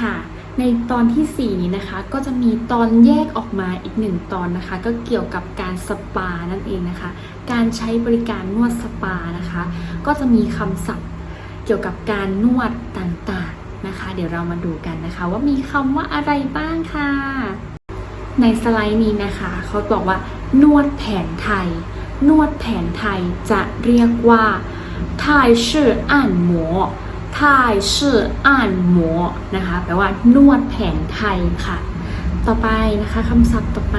ค่ะ ในตอนที่ 4 นี้นะคะ ก็จะมีตอนแยกออกมาอีกหนึ่งตอนนะคะ ก็เกี่ยวกับการสปานั่นเองนะคะ การใช้บริการนวดสปานะคะ ก็จะมีคำศัพท์เกี่ยวกับการนวดต่างๆนะคะ เดี๋ยวเรามาดูกันนะคะ ว่ามีคำว่าอะไรบ้างค่ะ ในสไลด์นี้นะคะเขาบอกว่านวดแผนไทย นวดแผนไทยจะเรียกว่าไทยชื่ออ่านหมอ ไทยชื่ออ่านหมอนะคะ แปลว่านวดแผนไทยค่ะ ต่อไปนะคะคำศัพท์ต่อไป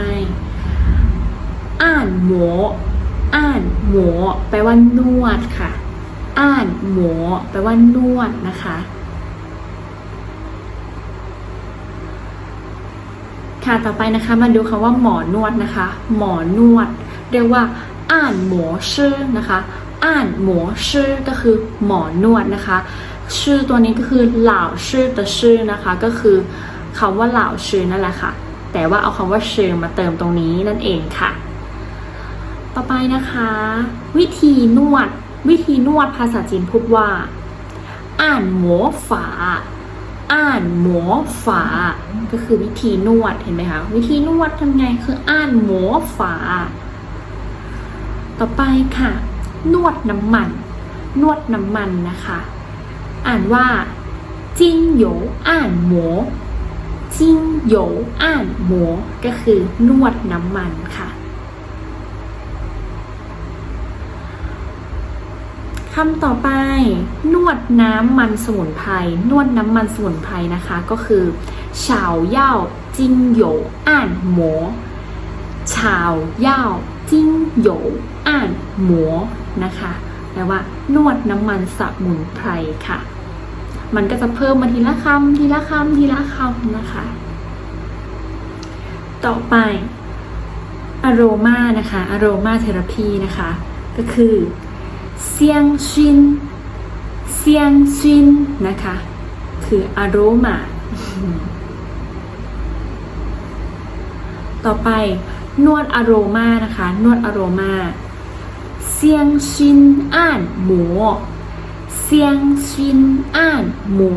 อ่านหมออ่านหมอแปลว่านวดค่ะ อ่านหมอแปลว่านวดนะคะค่ะต่อไปนะคะมาดูคำว่าหมอนวดนะคะ หมอนวด เรียกว่า อ่านหมอชื่อนะคะ อ่านหมอชื่อก็คือหมอนวดนะคะ ชื่อตัวนี้ก็คือเหล่าชื่อ的ชื่อนะคะ ก็คือคำว่าเหล่าชื่อนั่นแหละค่ะ แต่ว่าเอาคำว่าชื่อมาเติมตรงนี้นั่นเองค่ะ ต่อไปนะคะ วิธีนวด วิธีนวดภาษาจีนพูดว่า อ่านหมอฝาอ่านหมอฝา ก็คือวิธีนวดเห็นไหมคะวิธีนวดทำไงคืออ่านหมอฝา ต่อไปค่ะ นวดน้ำมัน นวดน้ำมันนะคะ อ่านว่าจิ้งโหยอ่านหมอจิ้งโหยอ่านหมอก็คือนวดน้ำมันค่ะคำต่อไป นวดน้ำมันสมุนไพรนวดน้ำมันสมุนไพรนะคะ ก็คือฉาวเย่าจิ้งโหยอ่านหมอฉาวเย่าจิ้งโหยอ่านหมอนะคะแปลว่านวดน้ำมันสมุนไพรค่ะ มันก็จะเพิ่มมาทีละคำทีละคำทีละคำนะคะ ต่อไปอโรมานะคะอโรมาเทราพีนะคะ ก็คือเซียงชินเซียงชินนะคะ คืออารมาต่อไปนวดอโรมานะคะ นวดอโรมาเซียงชินอ่านหมู เซียงชินอ่านหมู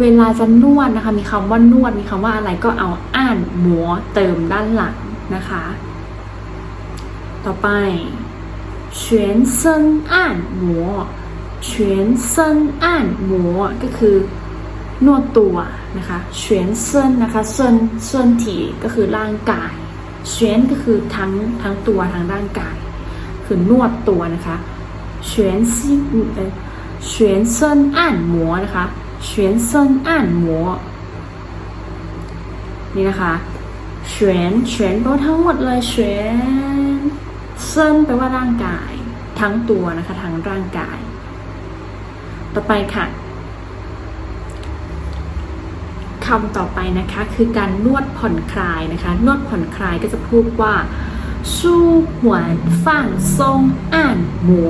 เวลาจะนวดนะคะ มีคำว่านวด มีคำว่าอะไรก็เอาอ่านหมูเติมด้านหลังนะคะ ต่อไป 全身按摩全身按摩ก็คือนวดตัวนะคะ全身นะคะเส้นเส้น体ก็คือร่างกาย全ก็คือทั้งทั้งตัวทั้งร่างกาย คือนวดตัวนะคะ全身เอ่อ 全身按摩นะคะเฉียนศรี按摩นี่นะคะเฉียนเฉียนแว่ทั้งหมดเลยเฉียนเซินแปลว่าร่างกาย ทั้งตัวนะคะทั้งร่างกาย ต่อไปค่ะคำต่อไปนะคะคือการนวดผ่อนคลายนะคะ นวดผ่อนคลายก็จะพูดว่า สู้หวฟังทรงอ่านหมั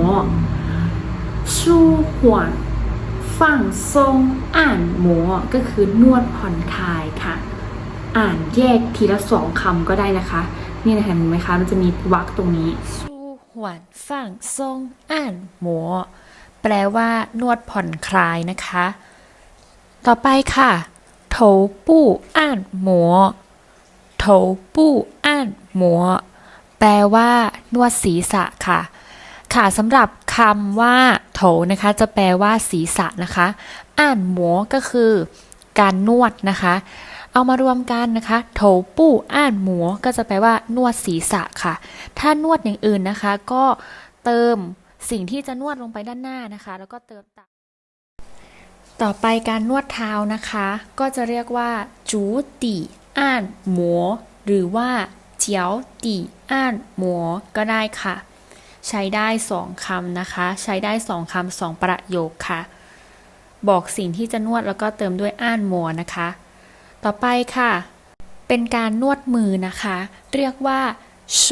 สู้หวนฟ่างซงอ่านหมัวก็คือนวดผ่อนคลายค่ะ อ่านแยกทีละสองคำก็ได้นะคะ นี่นะเห็นไหมคะ มันจะมีวรรคตรงนี้สู้หวนฝั่งทรงอ่านหมัวแปลว่านวดผ่อนคลายนะคะ ต่อไปค่ะโถปู้อ่านหมัวโถปู้อ่านหมัวแปลว่านวดศีรษะค่ะ ค่ะสำหรับคำว่า โถนะคะ จะแปลว่าศีรษะนะคะ อ่านหมัวก็คือ การนวดนะคะ เอามารวมกันนะคะ โถปู้อ่านหมัวก็จะแปลว่านวดศีรษะค่ะ ถ้านวดอย่างอื่นนะคะ ก็เติมสิ่งที่จะนวดลงไปด้านหน้านะคะ แล้วก็เติมตามต่อไปการนวดเท้านะคะ ก็จะเรียกว่าจูตีอ่านหมัวหรือว่าเจียวตีอ่านหมัวก็ได้ค่ะ ใช้ได้สองคำนะคะ ใช้ได้สองคำสองประโยคค่ะ บอกสิ่งที่จะนวดแล้วก็เติมด้วยอ่านหมัวนะคะ ต่อไปค่ะ เป็นการนวดมือนะคะ เรียกว่าโฉ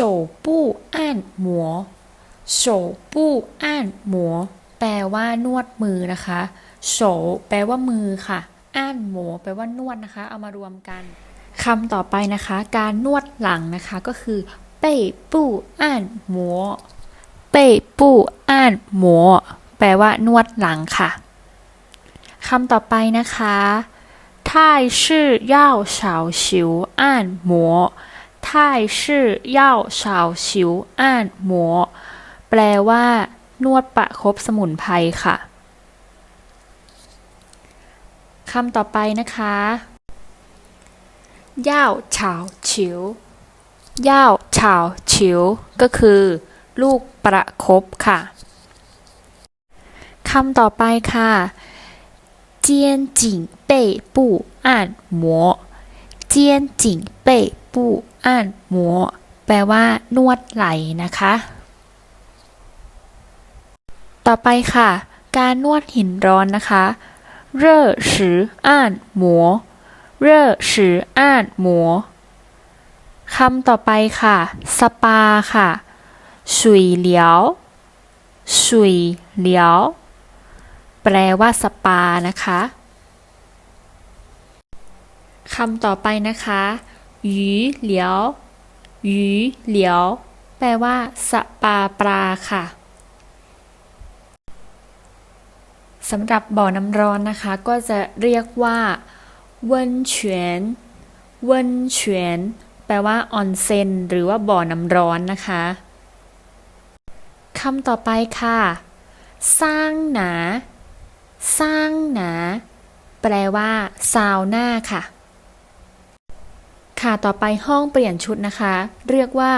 ปู้อ่านหมัวโฉปู้อ่านหมัวแปลว่านวดมือนะคะโฉแปลว่ามือค่ะอ่านหมัวแปลว่านวดนะคะ เอามารวมกันคำต่อไปนะคะ การนวดหลังนะคะก็คือเป้ปู้อ่านหมัว เป้ปู้อ่านหมัว แปลว่านวดหลังค่ะคำต่อไปนะคะ 泰式药少少按摩泰式药少少按摩แปลว่า นวดประคบสมุนไพรค่ะ คำต่อไปนะคะย่าวฉาวฉิวย่าวฉาวฉิวก็คือ ลูกประคบค่ะคำต่อไปค่ะเจียนจิงเป่ปู่อ่านหมัวเจียนจิงเป่ปู่อ่านหมัวแปลว่านวดไหล่นะคะ ต่อไปค่ะ การนวดหินร้อนนะคะเร่อสืออ่านหมัวเร่อสืออ่านหมัวคำต่อไปค่ะ สปาค่ะ สุยเหลียวสุยเหลียว แปลว่าสปานะคะคำต่อไปนะคะหยีเหลียวหยีเหลียว แปลว่า สปาปลาค่ะสำหรับบ่อน้ำร้อนนะคะ ก็จะเรียกว่าเวินเฉียนเวินเฉียน แปลว่าออนเซ็นหรือว่าบ่อน้ำร้อนนะคะ คำต่อไปค่ะ สร้างหนา สร้างหนา แปลว่าซาวน่าค่ะ ค่ะต่อไปห้องเปลี่ยนชุดนะคะ เรียกว่า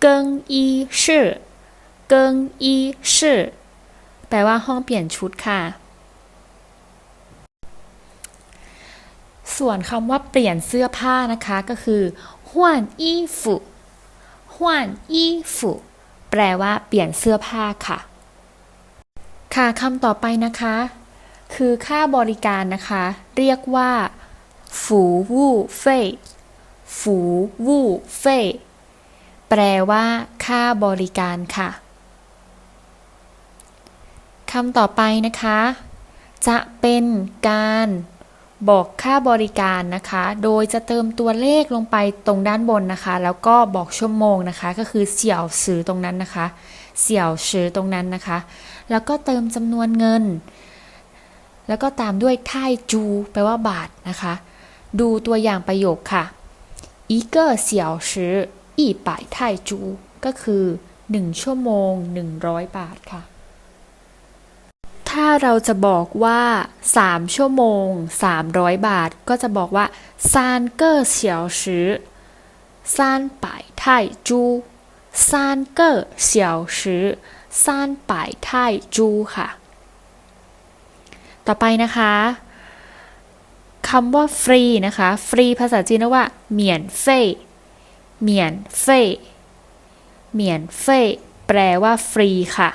เกิงอีชื่อเกิงอีชื่อแปลว่าห้องเปลี่ยนชุดค่ะ ส่วนคำว่าเปลี่ยนเสื้อผ้านะคะก็คือหวนอีฟุหวนอีฟุ แปลว่าเปลี่ยนเสื้อผ้าค่ะ ค่ะคำต่อไปนะคะ คือค่าบริการนะคะ เรียกว่าฝูวู่เฟ่ฝูวู่เฟ่แปลว่า ค่าบริการค่ะคำต่อไปนะคะ จะเป็นการ บอกค่าบริการนะคะ โดยจะเติมตัวเลขลงไปตรงด้านบนนะคะ แล้วก็บอกชั่วโมงนะคะ ก็คือเสี่ยวซื้อตรงนั้นนะคะ เสี่ยวซื้อตรงนั้นนะคะ แล้วก็เติมจำนวนเงิน แล้วก็ตามด้วยไทจูแปลว่าบาทนะคะ ดูตัวอย่างประโยคค่ะอีเกอร์เสี่ยวซื้ออีป่ายไทจู ก็คือ 1 ชั่วโมง 100 บาทค่ะ ถ้าเราจะบอกว่า 3 ชั่วโมง 300 บาท ก็จะบอกว่าซานเกอร์เฉียวชือซานไปไทจูซานเกอร์เฉียวชือซานไปไทจูค่ะ ต่อไปนะคะคำว่าฟรีนะคะ ฟรีภาษาจีนว่าเหมียนเฟ่เหมียนเฟ่เหมียนเฟ่แปลว่าฟรีค่ะ